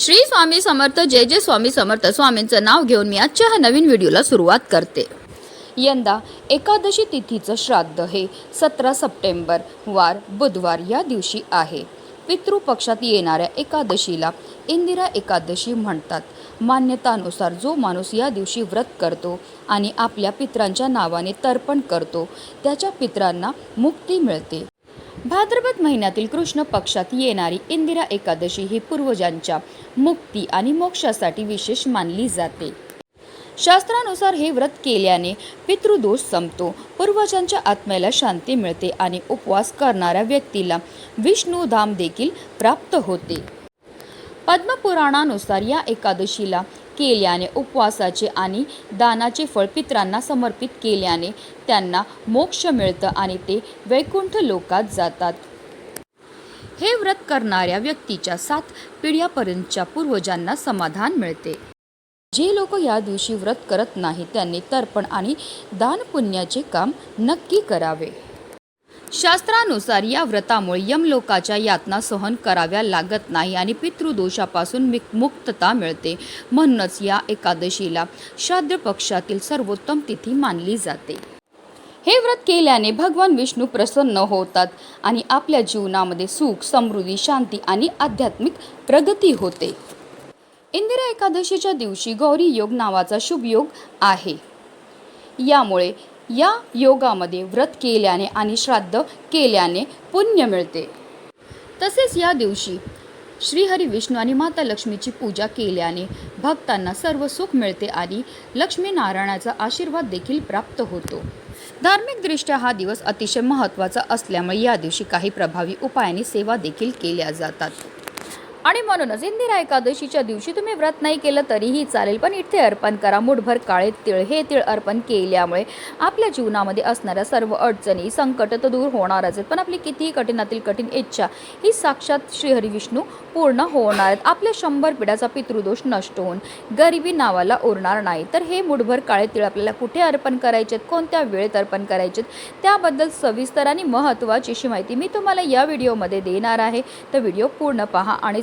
श्री स्वामी समर्थ जय जय स्वामी समर्थ. स्वामींचं नाव घेऊन मी आजच्या ह्या नवीन व्हिडिओला सुरुवात करते. यंदा एकादशी तिथीचं श्राद्ध हे सतरा सप्टेंबर वार बुधवार या दिवशी आहे. पितृपक्षात येणाऱ्या एकादशीला इंदिरा एकादशी म्हणतात. मान्यतानुसार जो माणूस या दिवशी व्रत करतो आणि आपल्या पित्रांच्या नावाने तर्पण करतो त्याच्या पित्रांना मुक्ती मिळते. भाद्रपद महिन्यातील कृष्ण पक्षात येणारी इंदिरा एकादशी ही पूर्वजांच्या मुक्ती आणि मोक्षासाठी विशेष मानली जाते. शास्त्रानुसार हे व्रत केल्याने पितृदोष संपतो. पूर्वजांच्या आत्म्याला शांती मिळते आणि उपवास करणाऱ्या व्यक्तीला विष्णुधाम देखील प्राप्त होते. पद्मपुराणानुसार या एकादशीला केल्याने उपवासाचे आणि दानाचे फळ पित्रांना समर्पित केल्याने त्यांना मोक्ष मिळतं आणि ते वैकुंठ लोकात जातात. हे व्रत करणाऱ्या व्यक्तीच्या सात पिढ्यापर्यंतच्या पूर्वजांना समाधान मिळते. जे लोक या दिवशी व्रत करत नाही त्यांनी तर्पण आणि दानपुण्याचे काम नक्की करावे. शास्त्रानुसार या व्रतामुळे यमलोकाच्या यातना सहन कराव्या लागत नाही आणि पितृदोषापासून मुक्तता मिळते म्हणूनच या एकादशीला श्राद्ध पक्षातील सर्वोत्तम तिथी मानली जाते. हे व्रत केल्याने भगवान विष्णू प्रसन्न होतात आणि आपल्या जीवनामध्ये सुख समृद्धी शांती आणि आध्यात्मिक प्रगती होते. इंदिरा एकादशीच्या दिवशी गौरी योग नावाचा शुभ योग आहे. यामुळे या योगामध्ये व्रत केल्याने आणि श्राद्ध केल्याने पुण्य मिळते. तसेच या दिवशी श्रीहरी विष्णू आणि माता लक्ष्मीची पूजा केल्याने भक्तांना सर्व सुख मिळते आणि लक्ष्मीनारायणाचा आशीर्वाद देखील प्राप्त होतो. धार्मिकदृष्ट्या हा दिवस अतिशय महत्त्वाचा असल्यामुळे या दिवशी काही प्रभावी उपायाने सेवा देखील केल्या जातात. आणि म्हणूनच इंदिरा एकादशीच्या दिवशी तुम्ही व्रत नाही केलं तरीही चालेल पण इथे अर्पण करा. मुठभर काळे तिळ हे तिळ अर्पण केल्यामुळे आपल्या जीवनामध्ये असणाऱ्या सर्व अडचणी संकट तर दूर होणारच आहेत पण आपली कितीही कठीणातील कठीण इच्छा ही साक्षात श्रीहरिविष्णू पूर्ण होणार आहेत. आपल्या शंभर पिढ्याचा पितृदोष नष्ट होऊन गरिबी नावाला उरणार नाही. तर हे मुठभर काळे तिळ आपल्याला कुठे अर्पण करायचे आहेत? कोणत्या वेळेत अर्पण करायचे आहेत? त्याबद्दल सविस्तर आणि महत्त्वाची अशी माहिती मी तुम्हाला या व्हिडिओमध्ये देणार आहे. तर व्हिडिओ पूर्ण पहा आणि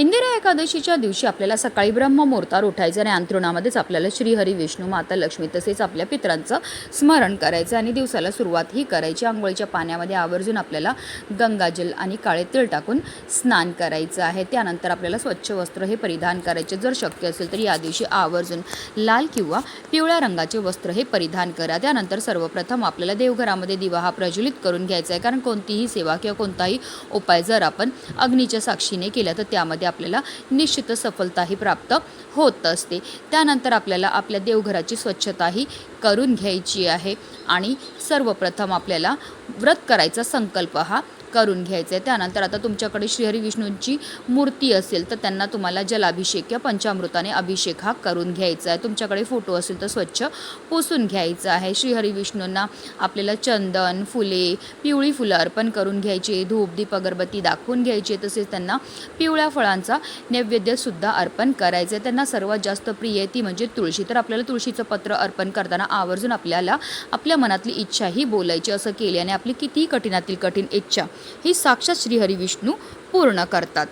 इंदिरा एकादशीच्या दिवशी आपल्याला सकाळी ब्रह्ममुहूर्तावर उठायचं आणि अंतरुणामध्येच आपल्याला श्रीहरी विष्णू माता लक्ष्मी तसेच आपल्या पित्रांचं स्मरण करायचं आणि दिवसाला सुरुवात ही करायची. आंघोळीच्या पाण्यामध्ये आवर्जून आपल्याला गंगाजल आणि काळे तिळ टाकून स्नान करायचं आहे. त्यानंतर आपल्याला स्वच्छ वस्त्र हे परिधान करायचे. जर शक्य असेल तर या दिवशी आवर्जून लाल किंवा पिवळ्या रंगाचे वस्त्र हे परिधान करा. त्यानंतर सर्वप्रथम आपल्याला देवघरामध्ये दिवा हा प्रज्वलित करून घ्यायचा आहे. कारण कोणतीही सेवा किंवा कोणताही उपाय जर आपण अग्नीच्या साक्षीने केला तर त्यामध्ये आपल्याला निश्चित सफलताही प्राप्त होत असते. त्यानंतर आपल्याला आपल्या देवघराची स्वच्छताही करून घ्यायची आहे आणि सर्वप्रथम आपल्याला व्रत करायचा संकल्प हा करून घ्यायचं. आहे त्यानंतर आता तुमच्याकडे श्रीहरी विष्णूंची मूर्ती असेल तर त्यांना तुम्हाला जलाभिषेक किंवा पंचामृताने अभिषेक हा करून घ्यायचा आहे. तुमच्याकडे फोटो असेल तर स्वच्छ पुसून घ्यायचं आहे. श्रीहरी विष्णूंना आपल्याला चंदन फुले पिवळी फुलं अर्पण करून घ्यायची धूप दीप अगरबत्ती दाखवून घ्यायची तसेच त्यांना पिवळ्या फळांचा नैवेद्यसुद्धा अर्पण करायचं. आहे त्यांना सर्वात जास्त प्रिय आहे ती म्हणजे तुळशी. तर आपल्याला तुळशीचं पत्र अर्पण करताना आवर्जून आपल्याला आपल्या मनातली इच्छा ही बोलायची. असं केल्याने आपली कितीही कठीणातील कठीण इच्छा ही साक्षात श्रीहरी विष्णू पूर्ण करतात.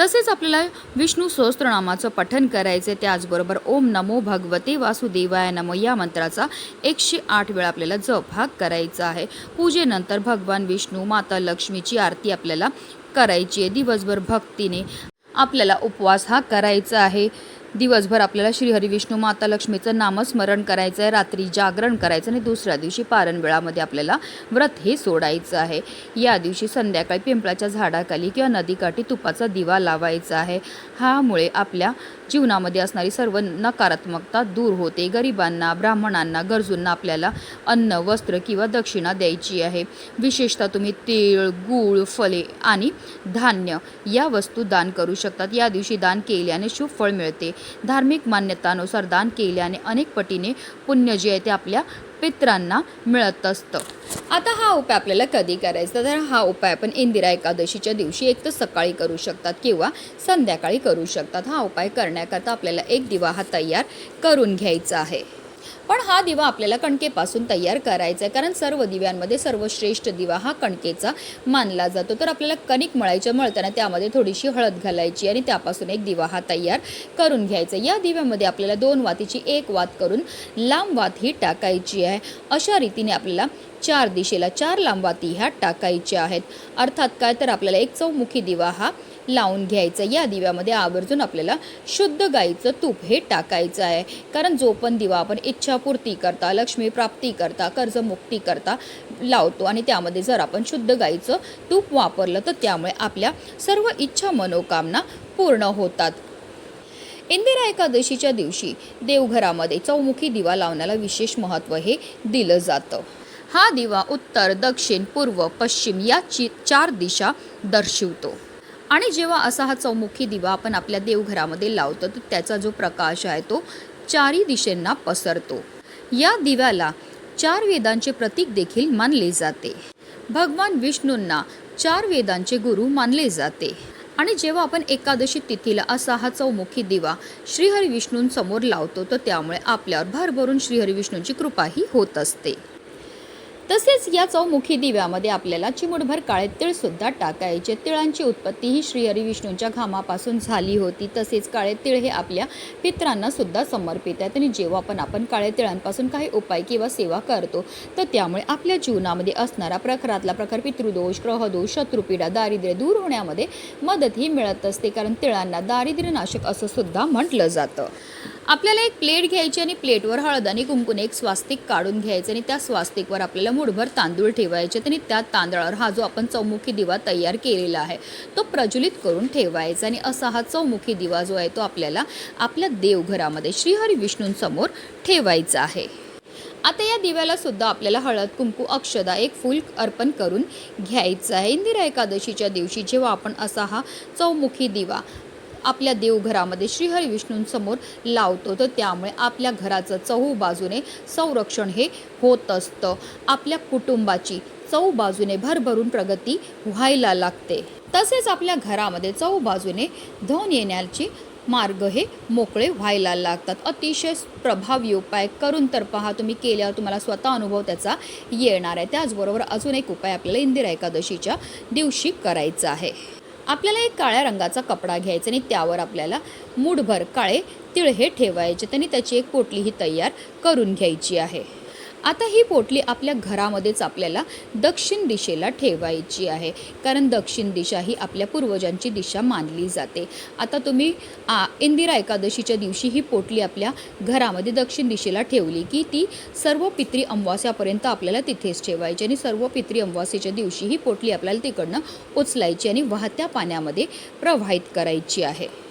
तसेच आपल्याला विष्णू सहस्त्रनामाचं पठन करायचे त्याचबरोबर ओम नमो भगवते वासुदेवाय नमो या मंत्राचा एकशे आठ वेळा आपल्याला जप हा करायचा आहे. पूजेनंतर भगवान विष्णू माता लक्ष्मीची आरती आपल्याला करायची आहे. दिवसभर भक्तीने आपल्याला उपवास हा करायचा आहे. दिवसभर आपल्याला श्रीहरी विष्णू माता लक्ष्मीचं नामस्मरण करायचं आहे रात्री जागरण करायचं आणि दुसऱ्या दिवशी पारण वेळामध्ये आपल्याला व्रत हे सोडायचं आहे. या दिवशी संध्याकाळी पिंपळाच्या झाडाखाली किंवा नदीकाठी तुपाचा दिवा लावायचा आहे. ह्यामुळे आपल्या जीवनामध्ये असणारी सर्व नकारात्मकता दूर होते. गरिबांना ब्राह्मणांना गरजूंना आपल्याला अन्न वस्त्र किंवा दक्षिणा द्यायची आहे. विशेषतः तुम्ही तीळ गूळ फळे आणि धान्य या वस्तू दान करू शकतात. या दिवशी दान केल्याने शुभ फळ मिळते. धार्मिक मान्यतानुसार दान केल्याने अनेक पटीने पुण्य जे आहे ते आपल्या पित्रांना मिळत असतं. आता हा उपाय आपल्याला कधी करायचा? तर हा उपाय आपण इंदिरा एकादशीच्या दिवशी एक तर सकाळी करू शकतात किंवा संध्याकाळी करू शकतात. हा उपाय करण्याकरता आपल्याला एक दिवा हा तयार करून घ्यायचा आहे. पण हा दिवा आपल्याला कणकेपासून तयार करायचा आहे. कारण सर्व दिव्यांमध्ये सर्वश्रेष्ठ दिवा हा कणकेचा मानला जातो. तर आपल्याला कणिक मळायच्या मळताना त्यामध्ये थोडीशी हळद घालायची आणि त्यापासून एक दिवा हा तयार करून घ्यायचा या दिव्यामध्ये आपल्याला दोन वातीची एक वात करून लांब वात ही टाकायची आहे. अशा रीतीने आपल्याला चार दिशेला चार लांब वाती ह्या टाकायच्या आहेत. अर्थात काय? तर आपल्याला एक चौमुखी दिवा हा लावून घ्यायचा या दिव्यामध्ये आवर्जून आपल्याला शुद्ध गाईचं तूप हे टाकायचं आहे. कारण जो पण दिवा आपण इच्छा करता लक्ष्मी प्राप्ती करता कर्जमुक्ती करता लावतो. आणि त्यामध्ये जर आपण शुद्ध गाईचं तूप वापरलं तर त्यामुळे आपल्या सर्व इच्छा मनोकामना पूर्ण होतात. इंदिरा एकादशीच्या दिवशी देवघरामध्ये चौमुखी दिवा लावण्याला विशेष महत्त्व हे दिलं जातं. हा दिवा उत्तर दक्षिण पूर्व पश्चिम या ची चार दिशा दर्शवतो. आणि जेव्हा असा हा चौमुखी दिवा आपण आपल्या देवघरामध्ये लावतो तर त्याचा जो प्रकाश आहे तो चारी दिशेंना पसरतो. या दिव्याला चार वेदांचे प्रतीक देखील मानले जाते. भगवान विष्णूंना चार वेदांचे गुरु मानले जाते. आणि जेव्हा आपण एकादशी तिथीला असा हा चौमुखी दिवा श्रीहरी विष्णूंसमोर लावतो तर त्यामुळे आपल्यावर भरभरून श्रीहरी विष्णूंची कृपाही होत असते. तसेच या चौमुखी दिव्यामध्ये आपल्याला चिमुटभर काळे तिळसुद्धा टाकायचे. तिळांची उत्पत्ती ही श्रीहरी विष्णूंच्या घामापासून झाली होती. तसेच काळे तिळ हे आपल्या पित्रांना सुद्धा समर्पित आहेत. आणि जेव्हा पण आपण काळे तिळांपासून काही उपाय किंवा सेवा करतो तर त्यामुळे आपल्या जीवनामध्ये असणारा प्रखरातला प्रखर पितृदोष ग्रहदोष शत्रुपीडा दारिद्र्य दूर होण्यामध्ये मदतही मिळत असते. कारण तिळांना दारिद्र्यनाशक असं सुद्धा म्हटलं जातं. आपल्याला एक प्लेट घ्यायची आणि प्लेटवर हळद आणि कुंकून एक स्वास्तिक काढून घ्यायचं आणि त्या स्वास्तिकवर आपल्याला मुठभर तांदूळ ठेवायचे आणि त्या तांदळावर हा जो आपण चौमुखी दिवा तयार केलेला आहे तो प्रज्वलित करून ठेवायचा आणि असा हा चौमुखी दिवा जो आहे तो आपल्याला आपल्या देवघरामध्ये श्रीहरी विष्णूंसमोर ठेवायचा आहे. आता या दिव्याला सुद्धा आपल्याला हळद कुंकू अक्षदा एक फूल अर्पण करून घ्यायचं आहे. इंदिरा एकादशीच्या दिवशी जेव्हा आपण असा हा चौमुखी दिवा आपल्या देवघरामध्ये श्रीहरी विष्णूंसमोर लावतो. तर त्यामुळे आपल्या घराचं चहू बाजूने संरक्षण हे होत असतं. आपल्या कुटुंबाची चौ बाजूने भरभरून प्रगती व्हायला लागते. तसेच आपल्या घरामध्ये चौ बाजूने धन येण्याची मार्ग हे मोकळे व्हायला लागतात. अतिशय प्रभावी उपाय करून तर पहा तुम्ही केल्यावर तुम्हाला स्वतः अनुभव त्याचा येणार आहे. त्याचबरोबर अजून एक उपाय आपल्याला इंदिरा एकादशीच्या दिवशी करायचा आहे. आपल्याला एक काळ्या रंगाचा कपडा घ्यायचा आणि त्यावर आपल्याला मूठभर काळे तिळ हे ठेवायचे. आणि त्याची एक पोटली ही तयार करून घ्यायची आहे. आता ही पोटली आपल्या घरामध्येच आपल्याला दक्षिण दिशेला ठेवायची आहे. कारण दक्षिण दिशा ही आपल्या पूर्वजांची दिशा मानली जाते. आता तुम्ही आ, इंदिरा एकादशीच्या दिवशी ही पोटली आपल्या घरामध्ये दक्षिण दिशेला ठेवली की ती सर्व पित्री अमावास्यापर्यंत आपल्याला तिथेच ठेवायची आणि सर्व पित्री अमावास्येच्या दिवशी ही पोटली आपल्याला तिकडनं उचलायची आणि वाहत्या पाण्यामध्ये प्रवाहित करायची आहे.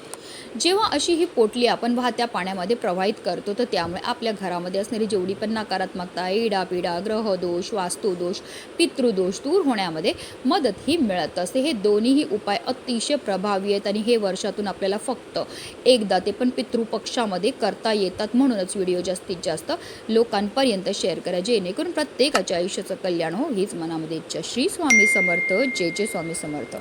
जेव्हा अशी ही पोटली आपण वाहत्या पाण्यामध्ये प्रवाहित करतो तर त्यामुळे आपल्या घरामध्ये असणारी जेवढी पण नकारात्मकता इडापिडा ग्रहदोष वास्तुदोष पितृदोष दूर होण्यामध्ये मदत ही मिळत असते. हे दोन्हीही उपाय अतिशय प्रभावी आहेत आणि हे वर्षातून आपल्याला फक्त एकदा ते पण पितृपक्षामध्ये करता येतात म्हणूनच व्हिडिओ जास्तीत जास्त लोकांपर्यंत शेअर करा. जेणेकरून प्रत्येकाच्या आयुष्याचं कल्याण हो हीच मनामध्ये इच्छा. श्री स्वामी समर्थ. जे जे स्वामी समर्थ.